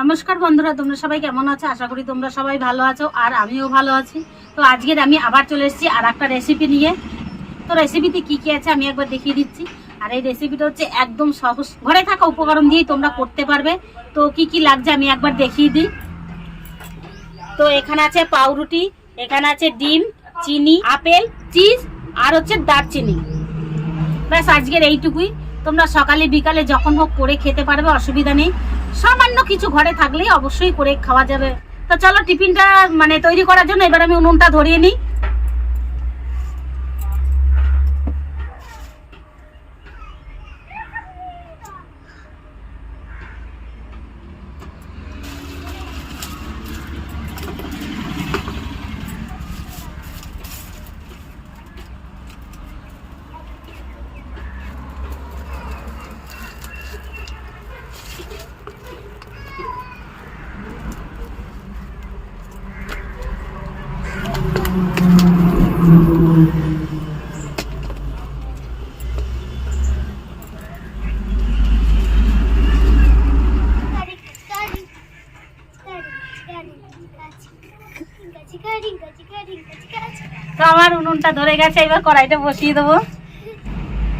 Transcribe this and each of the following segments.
নমস্কার বন্ধুরা, তোমরা সবাই কেমন আছো? আশা করি তোমরা সবাই ভালো আছো আর আমিও ভালো আছি। তো আজকের আমি আবার চলে এসেছি আর একটা রেসিপি নিয়ে। তো রেসিপিতে কি কি আছে আমি একবার দেখিয়ে দিচ্ছি। আর এই রেসিপিটা হচ্ছে একদম সহজ। ঘরে থাকা উপকরণ দিয়েই তোমরা করতে পারবে। তো কি কি লাগছে আমি একবার দেখিয়ে দিই। তো এখানে আছে পাউরুটি, এখানে আছে ডিম, চিনি, আপেল চিজ আর হচ্ছে দারচিনি। ব্যাস, আজকের এইটুকুই। তোমরা সকালে, বিকালে যখন হোক করে খেতে পারবে, অসুবিধা নেই। সামান্য কিছু ঘরে থাকলেই অবশ্যই করে খাওয়া যাবে। তো চলো টিফিনটা মানে তৈরি করার জন্য এবার আমি উনুনটা ধরিয়ে নিই। তো আমার উনুনটা ধরে গেছে, এবার কড়াইটা বসিয়ে দেবো।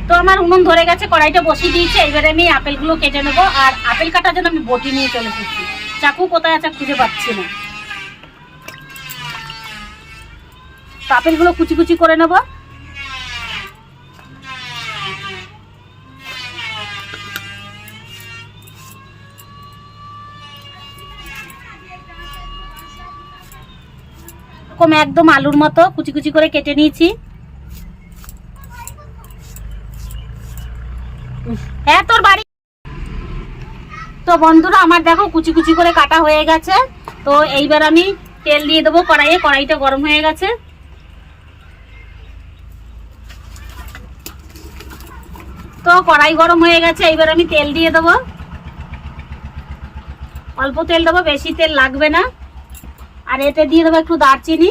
তো আমার উনুন ধরে গেছে, কড়াইটা বসিয়ে দিয়েছে, এবারে আমি আপেলগুলো কেটে নেব, আর আপেল কাটার জন্য আমি বটি নিয়ে চলে এসেছি। চাকু কোথায় আছে খুঁজে পাচ্ছি না। আপেলগুলো কুচি কুচি করে নেব। এরকম একদম আলুর মতো কুচি কুচি করে কেটে নিয়েছি। হ্যাঁ তোর বাড়ি তো বন্ধুরা, আমার দেখো কুচি কুচি করে কাটা হয়ে গেছে। তো এইবার আমি তেল দিয়ে দেবো কড়াইয়ে, কড়াইটা গরম হয়ে গেছে। তো কড়াই গরম হয়ে গেছে, এইবার আমি তেল দিয়ে দেবো। অল্প তেল দেবো, বেশি তেল লাগবে না। আর এতে দিয়ে দেবো একটু দারচিনি।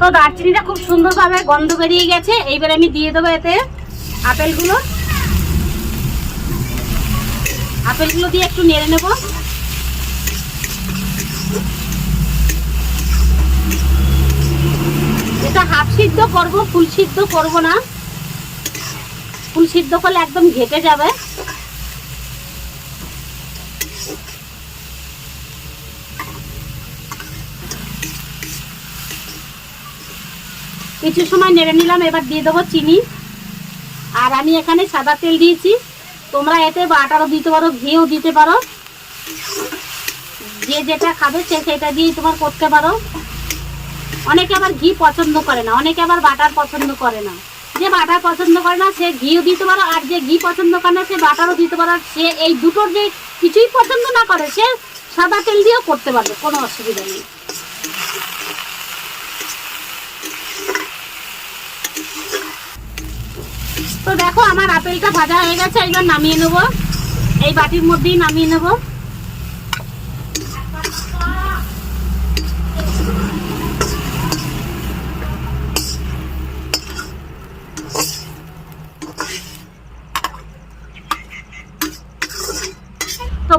তো দারচিনিটা খুব সুন্দরভাবে গন্ধ বেরিয়ে গেছে, এইবার আমি দিয়ে দেবো এতে আপেলগুলো। আপেলগুলো দিয়ে একটু নেড়ে নেব। এটা হাফ সিদ্ধ করব, ফুল সিদ্ধ করব না। ফুল সিদ্ধ করলে একদম ঘেটে যাবে। কিছু সময় নেড়ে নিলাম, এবার দিয়ে দেবো চিনি। আর আমি এখানে সাদা তেল দিয়েছি। তোমরা এতে বাটারও দিতে পারো, ঘিও দিতে পারো। যে যেটা খাবে সে সেটা দিয়েই তোমার করতে পারো। অনেকে আবার ঘি পছন্দ করে না, অনেকে আবার বাটার পছন্দ করে না। যে বাটার পছন্দ করে না, সে ঘিও দিতে পারো, আর যে ঘি পছন্দ করে না, সে বাটারও দিতে পারো। সে এই দুটোর যে কিছুই পছন্দ না করে, সে সাদা তেল দিয়েও করতে পারবে, কোনো অসুবিধা নেই। তো দেখো, আমার আপেলটা ভাজা হয়ে গেছে এবার নামিয়ে নেব। এই বাটির মধ্যেই নামিয়ে নেব।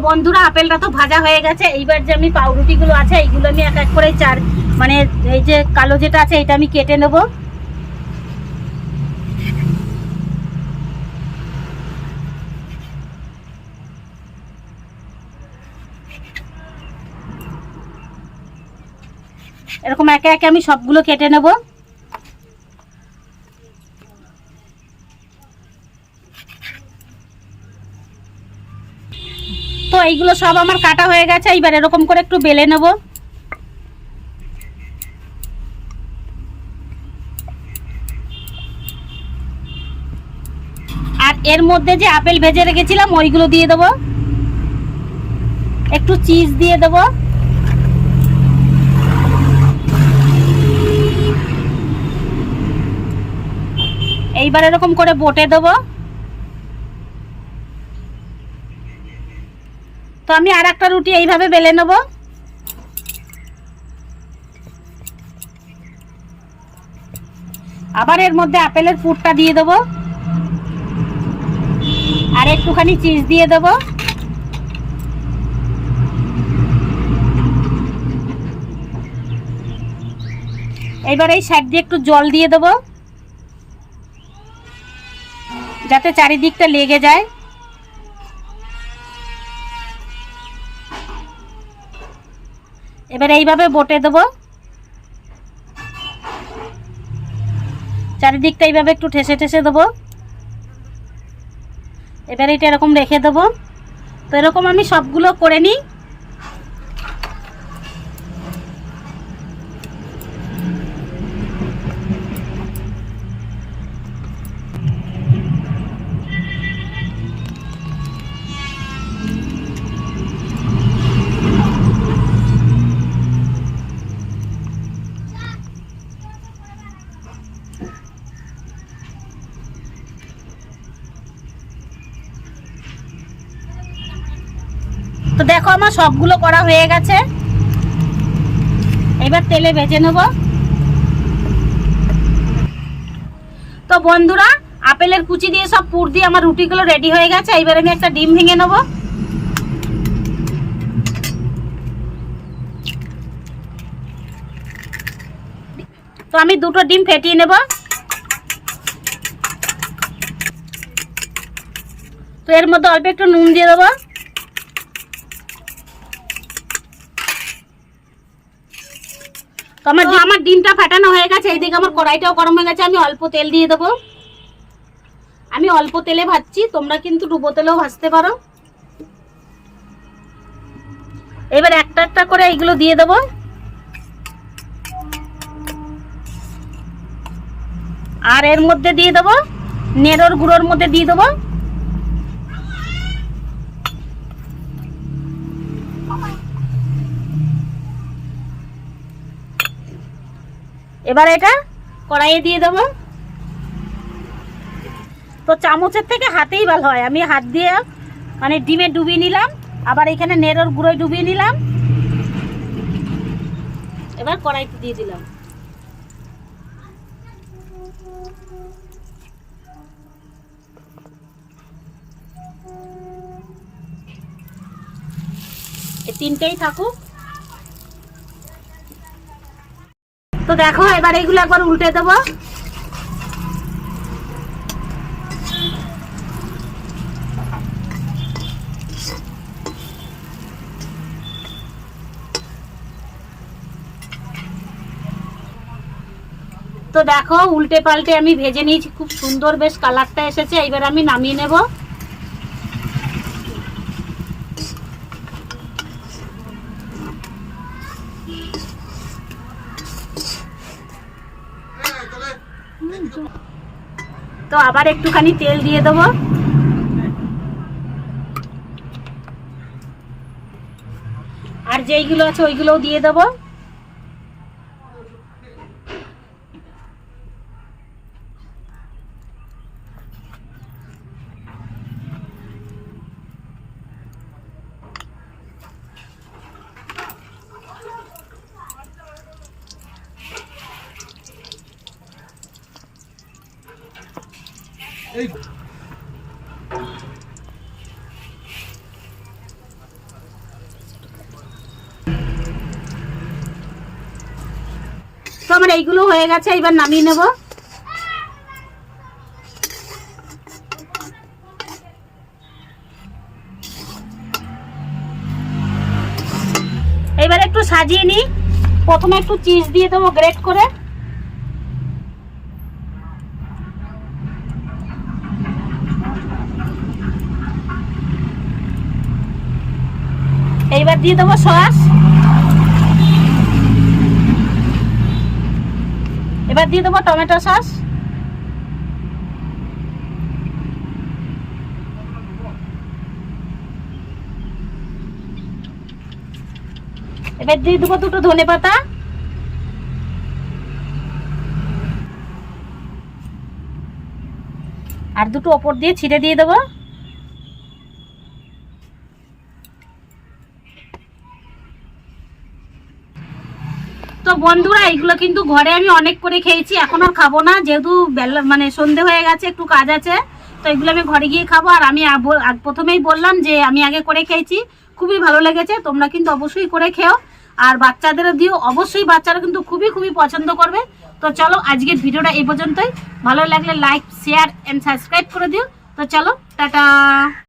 বন্ধুরা, আপেলটা তো ভাজা হয়ে গেছে। এইবার যে আমি পাউরুটিগুলো আছে, এইগুলো আমি এক এক করে চার মানে এই যে কালো যেটা আছে, এটা আমি কেটে নেব। এরকম একে একে আমি সবগুলো কেটে নেব। এইগুলো সব আমার কাটা হয়ে গেছে, এইবার এরকম করে একটু বেলে নেব। আর এর মধ্যে যে আপেল ভেজে রেখেছিলাম, ওইগুলো দিয়ে দেবো। একটু চিজ দিয়ে দেবো। এইবার এরকম করে বটে দেবো। তো আমি আর একটা রুটি এইভাবে বেলে নেব। আবার এর মধ্যে আপেলের পুরটা দিয়ে দেবো। আর একটুখানি চিজ দিয়ে দেবো। এবার এই সাইড দিয়ে একটু জল দিয়ে দেবো। যাতে চারিদিকটা লেগে যায়। এবার এইভাবে বটে দেবো। চারিদিকটা এইভাবে একটু ঠেসে ঠেসে দেবো। এবার এটা এরকম রেখে দেবো। তো এরকম আমি সবগুলো করে নিই। দেখো আমার সবগুলো করা হয়ে গেছে। এবার তেলে ভেজে নেব। তো বন্ধুরা, আপেলের কুচি দিয়ে সব পুর দিয়ে আমার রুটিগুলো রেডি হয়ে গেছে। এবার আমি একটা ডিম ভেঙে নেব। তো আমি দুটো ডিম ফেটিয়ে নেব। তো এর মধ্যে অল্প একটু নুন দিয়ে দেবো। তো আমার আমার ডিমটা ফাটানো হয়ে গেছে এইদিকে আমার কড়াইটাও গরম হয়ে গেছে আমি অল্প তেল দিয়ে দেবো। আমি অল্প তেলে ভাজছি তোমরা কিন্তু ডুবো তেলেও ভাজতে পারো। এবার একটা একটা করে এইগুলো দিয়ে দেবো। আর এর মধ্যে দিয়ে দেবো নেড়োর গুঁড়োর মধ্যে দিয়ে দেবো। এবার এটা কড়াইয়ে দিয়ে দেবো। তো চামচের থেকে হাতেই ভালো হয়। আমি হাত দিয়ে মানে ডিমে ডুবিয়ে নিলাম, আবার এখানে নেড়োর গুঁড়োয় ডুবিয়ে নিলাম। এবার কড়াইতে দিয়ে দিলাম। তিনটেই থাকুক। তো দেখো, এবার এগুলো একবার উল্টে দেবো। তো দেখো উল্টে পাল্টে আমি ভেজে নিয়েছি, খুব সুন্দর, বেশ কালারটা এসেছে এবার আমি নামিয়ে নেব। তো আবার একটুখানি তেল দিয়ে দেবো। আর যেইগুলো আছে ওইগুলোও দিয়ে দেবো। তো আমার এইগুলো হয়ে গেছে এবার নামিয়ে নেব। এবার একটু সাজিয়ে নিই। প্রথমে একটু চিজ দিয়ে দেবো গ্রেট করে। এইবার দিয়ে দেবো সস। এবার দিয়ে দেবো টমেটো সস। এবার দিয়ে দেবো দুটো ধনে পাতা। আর দুটো ওপর দিয়ে ছিঁড়ে দিয়ে দেবো। বন্ধুরা এইগুলো কিন্তু ঘরে আমি অনেক করে খেয়েছি, এখন আর খাব না, যেহেতু বেলা মানে সন্ধে হয়ে গেছে, একটু কাজ আছে, তো এগুলো আমি ঘরে গিয়ে খাব। আর আমি প্রথমেই বললাম যে আমি আগে করে খেয়েছি, খুবই ভালো লেগেছে, তোমরা কিন্তু অবশ্যই করে খেও। আর বাচ্চাদেরও দিও, অবশ্যই বাচ্চারা কিন্তু খুবই খুবই পছন্দ করবে। তো চলো, আজকের ভিডিওটা এই পর্যন্তই। ভালো লাগলে লাইক শেয়ার অ্যান্ড সাবস্ক্রাইব করে দিও। তো চলো, টাটা!